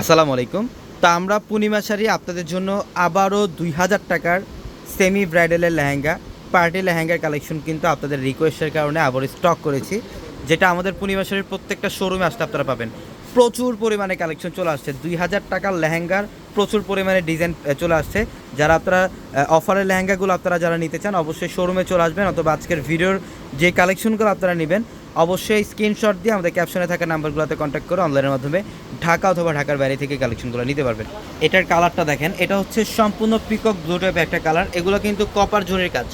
আসসালামু আলাইকুম। তা আমরা পূর্ণিমা শাড়ি আপনাদের জন্য আবারও দুই হাজার টাকার সেমি ব্রাইডালের লেহেঙ্গা পার্টি লেহেঙ্গার কালেকশন কিন্তু আপনাদের রিকোয়েস্টের কারণে আবার স্টক করেছি, যেটা আমাদের পূর্ণিমা শাড়ির প্রত্যেকটা শোরুমে আসতে আপনারা পাবেন। প্রচুর পরিমাণে কালেকশন চলে আসছে, দুই হাজার টাকার লেহেঙ্গার প্রচুর পরিমাণে ডিজাইন চলে আসছে। যারা আপনারা অফারের লেহেঙ্গাগুলো আপনারা যারা নিতে চান, অবশ্যই শোরুমে চলে আসবেন অথবা আজকের ভিডিওর যে কালেকশনগুলো আপনারা নেবেন অবশ্যই স্ক্রিনশট দিয়ে আমাদের ক্যাপশনে থাকা নাম্বারগুলোতে কন্ট্যাক্ট করে অনলাইনের মাধ্যমে ঢাকা অথবা ঢাকার বাইরে থেকে কালেকশনগুলো নিতে পারবেন। এটার কালারটা দেখেন, এটা হচ্ছে সম্পূর্ণ পিকক ব্লু টাইপের একটা কালার এগুলো কিন্তু কপার জরির কাজ।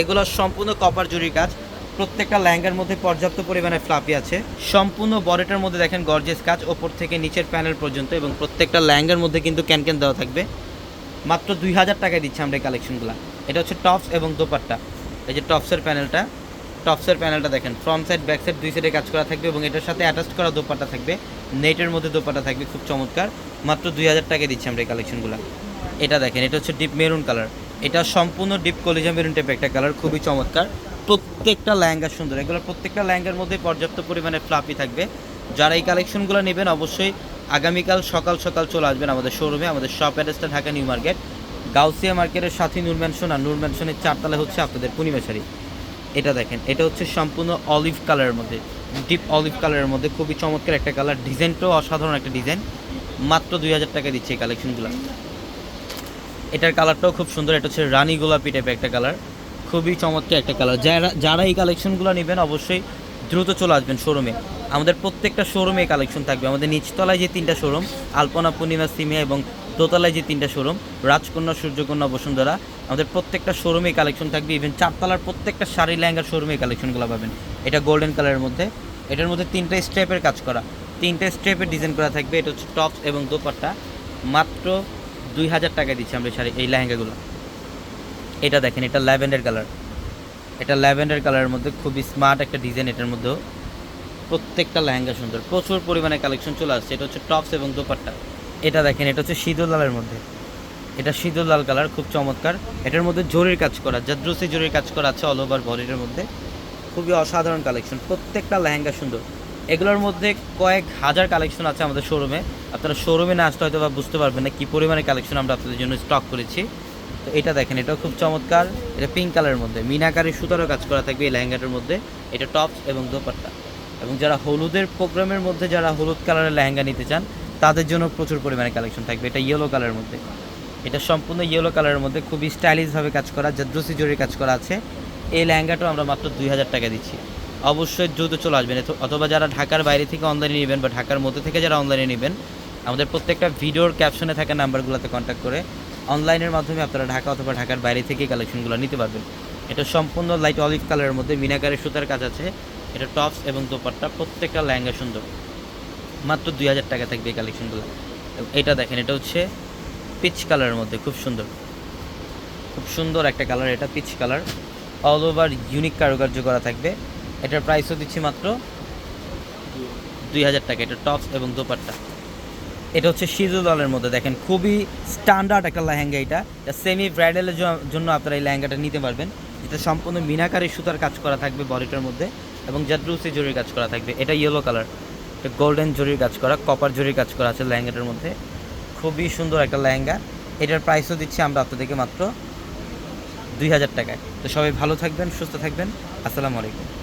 এগুলো সম্পূর্ণ কপার জরির কাজ, প্রত্যেকটা লেহেঙ্গার মধ্যে পর্যাপ্ত পরিমাণে ফ্লাপি আছে। সম্পূর্ণ বডিটার মধ্যে দেখেন গর্জেস কাজ, ওপর থেকে নিচের প্যানেল পর্যন্ত এবং প্রত্যেকটা লেহেঙ্গার মধ্যে কিন্তু ক্যান ক্যান দেওয়া থাকবে। মাত্র দুই হাজার টাকায় দিচ্ছে আমরা এই কালেকশনগুলো এটা হচ্ছে টপস এবং দোপাট্টা। এই যে টপসের প্যানেলটা টপসের প্যানেলটা দেখেন। ফ্রন্ট সাইড ব্যাক সাইড দুই সাইডে কাজ করা থাকবে এবং এটার সাথে অ্যাটাচ করা দোপাটা থাকবে। নেটের মধ্যে দোপাটা থাকবে, খুব চমৎকার। মাত্র দুই হাজার টাকায় দিচ্ছি আমরা এই কালেকশনগুলো এটা দেখেন, এটা হচ্ছে ডিপ মেরুন কালার এটা সম্পূর্ণ ডিপ কলিজা মেরুন টাইপের একটা কালার খুবই চমৎকার। প্রত্যেকটা লেহেঙ্গা সুন্দর। এগুলো প্রত্যেকটা লেহেঙ্গার মধ্যে পর্যাপ্ত পরিমাণে ফ্লাপি থাকবে। যারা এই কালেকশনগুলো নেবেন, অবশ্যই আগামীকাল সকাল সকাল চলে আসবেন আমাদের শোরুমে আমাদের শপ অ্যাড্রেসটা ঢাকা নিউ মার্কেট। গাউসিয়া মার্কেটের সাথে নূর ম্যানশন আর নূর ম্যানশনের চারতলা হচ্ছে আপনাদের পূর্ণিমা শাড়ি। এটা দেখেন, এটা হচ্ছে সম্পূর্ণ অলিভ কালারের মধ্যে ডিপ অলিভ কালারের মধ্যে, খুবই চমৎকার একটা কালার ডিজাইনটাও অসাধারণ একটা ডিজাইন মাত্র দুই হাজার টাকা দিচ্ছে এই কালেকশনগুলো এটার কালারটাও খুব সুন্দর, এটা হচ্ছে রানি গোলাপি টাইপের একটা কালার খুবই চমৎকার একটা কালার যারা যারা এই কালেকশনগুলো নেবেন, অবশ্যই দ্রুত চলে আসবেন শোরুমে আমাদের প্রত্যেকটা শোরুমে কালেকশন থাকবে। আমাদের নিচতলায় যে তিনটা শোরুম আলপনা, পূর্ণিমা, সিমিয়া এবং দোতলায় যে তিনটা শোরুম রাজকন্যা, সূর্যকন্যা, বসুন্ধরা, আমাদের প্রত্যেকটা শোরুমে কালেকশন থাকবে। ইভেন চারতলার প্রত্যেকটা শাড়ি লেহেঙ্গার শোরুমে কালেকশনগুলো পাবেন। এটা গোল্ডেন কালারের মধ্যে। এটার মধ্যে তিনটা স্টেপের কাজ করা। তিনটা স্টেপের ডিজাইন করা থাকবে। এটা হচ্ছে টপস এবং দোপাট্টা। মাত্র দুই হাজার টাকা দিচ্ছি আমরা শাড়ি, এই লেহেঙ্গাগুলো এটা দেখেন, এটা ল্যাভেন্ডার কালার এটা ল্যাভেন্ডার কালারের মধ্যে খুবই স্মার্ট একটা ডিজাইন এটার মধ্যেও। প্রত্যেকটা লেহেঙ্গা সুন্দর। প্রচুর পরিমাণে কালেকশন চলে আসছে। এটা হচ্ছে টপস এবং দোপাট্টা। এটা দেখেন, এটা হচ্ছে সিঁদুর লালের মধ্যে। এটা সিঁদুর লাল কালার খুব চমৎকার। এটার মধ্যে জরির কাজ করা, জাদ্রুসি জরির কাজ করা আছে অল ওভার বডির মধ্যে। খুবই অসাধারণ কালেকশন প্রত্যেকটা লেহেঙ্গা সুন্দর। এগুলোর মধ্যে কয়েক হাজার কালেকশন আছে আমাদের শোরুমে আপনারা শোরুমে না আসতে হয়তো বা বুঝতে পারবেন না কী পরিমাণে কালেকশন আমরা আপনাদের জন্য স্টক করেছি। তো এটা দেখেন, এটাও খুব চমৎকার। এটা পিঙ্ক কালারের মধ্যে। মিনাকারি সুতারও কাজ করা থাকবে এই লেহেঙ্গাটার মধ্যে। এটা টপস এবং দোপাট্টা। এবং যারা হলুদের প্রোগ্রামের মধ্যে যারা হলুদ কালারের লেহেঙ্গা নিতে চান, তাদের জন্য প্রচুর পরিমাণে কালেকশন থাকবে। এটা ইয়েলো কালারের মধ্যে। এটা সম্পূর্ণ ইয়েলো কালারের মধ্যে। খুবই স্টাইলিশভাবে কাজ করা জাদ্রসি জরির কাজ করা আছে। এই লেহেঙ্গাটাও আমরা মাত্র দুই হাজার টাকা দিচ্ছি। অবশ্যই দ্রুত চলে আসবেন। অথবা যারা ঢাকার বাইরে থেকে অনলাইনে নেবেন বা ঢাকার মধ্যে থেকে যারা অনলাইনে নেবেন, আমাদের প্রত্যেকটা ভিডিওর ক্যাপশনে থাকা নাম্বারগুলোতে কন্ট্যাক্ট করে অনলাইনের মাধ্যমে আপনারা ঢাকা অথবা ঢাকার বাইরে থেকে কালেকশনগুলো নিতে পারবেন। এটা সম্পূর্ণ লাইট অলিভ কালারের মধ্যে। মিনাকারি সুতার কাজ আছে। এটা টপস এবং দোপাট্টা প্রত্যেকটা লেহেঙ্গা সুন্দর। মাত্র দুই হাজার টাকা থাকবে এই কালেকশনগুলো। এটা দেখেন, এটা হচ্ছে পিচ কালারের মধ্যে, খুব সুন্দর। খুব সুন্দর একটা কালার এটা, peach colour. All over unique কারুকার্য করা থাকবে। এটার প্রাইসও দিচ্ছি মাত্র দুই হাজার টাকা, এটা টপস এবং দোপাট্টা। এটা হচ্ছে সিজু দলের মধ্যে, দেখেন, খুবই স্ট্যান্ডার্ড একটা লেহেঙ্গা এটা। সেমি ব্রাইডালের জন্য আপনারা এই লেহেঙ্গাটা নিতে পারবেন। যেটা সম্পূর্ণ মিনাকারি সুতার কাজ করা থাকবে বডিটার মধ্যে। এবং জাদ্রুসি জরির কাজ করা থাকবে। এটা ইয়েলো কালার এটা গোল্ডেন জরির কাজ করা কপার জরির কাজ করা আছে লেহেঙ্গাটার মধ্যে। খুবই সুন্দর একটা লেহেঙ্গা। এটার প্রাইসও দিচ্ছি আমরা আপনাদেরকে মাত্র দুই হাজার টাকায়। তো সবাই ভালো থাকবেন, সুস্থ থাকবেন। আসসালামু আলাইকুম।